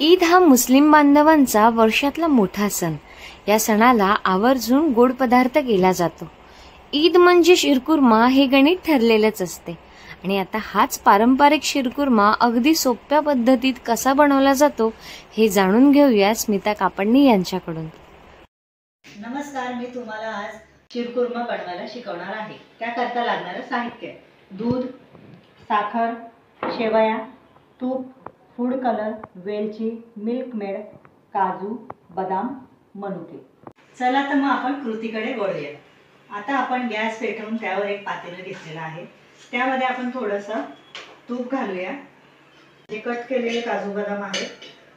ईद हा मुस्लिम बांधवांचा वर्षातला मोठा सण. या सणाला आवर्जून गोड पदार्थ केला जातो. ईद म्हणजे शिरकुर्मा हे गणित ठरलेलंच असते. आणि आता हाच पारंपरिक शिरकुर्मा अगदी सोप्या पद्धतीत कसा बनवला जातो हे जाणून घेऊया स्मिता कापडणी यांच्याकडून. नमस्कार मी तुम्हाला आज शिरकुर्मा बनवायला शिकवणार आहे. त्याकरता लागणारं साहित्य. दूध साखर शेवया तूप फूड कलर वेलची मिल्कमेड काजू बदाम मनुके. चला तर मग आपण कृतीकडे वळूया. आता आपण गॅस पेटवून त्यावर एक पातेलं घेतलेलं आहे. त्यामध्ये आपण थोडंसं तूप घालूया. जे कट केलेले काजू बदाम आहेत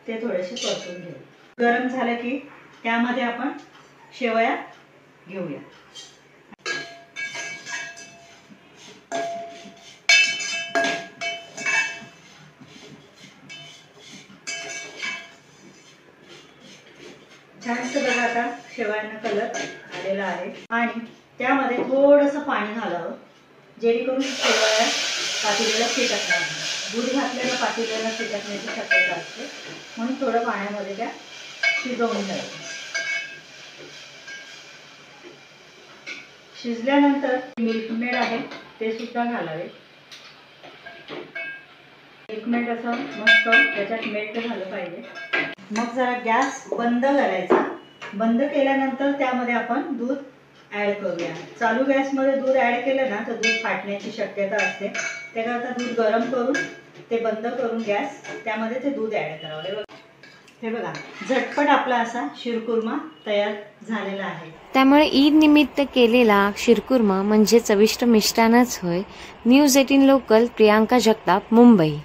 ते थोडेसे परतून घेऊ. गरम झालं की त्यामध्ये आपण शेवया घेऊया. छानसं बघा आता शेवयांना कलर आलेला आहे. आणि त्यामध्ये थोडंसं पाणी घालावं जेणेकरून शेवया पातेल्याला चिटकणार नाही. दूध घातलेल्या पातेल्याला चिटकण्याची शक्यता असते म्हणून थोडं पाण्यामध्ये त्या शिजवून जायचं शिजल्यानंतर मिल्कमेड आहे ते सुद्धा घालावे. मिल्कमेड असं मस्त त्याच्यात मेल्ट झालं पाहिजे. मग जरा गॅस बंद करायचा. बंद केल्यानंतर त्यामध्ये आपण दूध ॲड करूया. चालू गॅसमध्ये दूध ॲड केलं ना तर दूध फाटण्याची शक्यता असते. त्याकरता दूध गरम करून ते बंद करून गॅस त्यामध्ये ते दूध ॲड करावं हे बघा. हे बघा झटपट आपला असा शिरकुर्मा तयार झालेला आहे. त्यामुळे ईद निमित्त केलेला शिरकुर्मा म्हणजे चविष्ट मिष्टानच होय. News eighteen local Priyanka Jagtap Mumbai.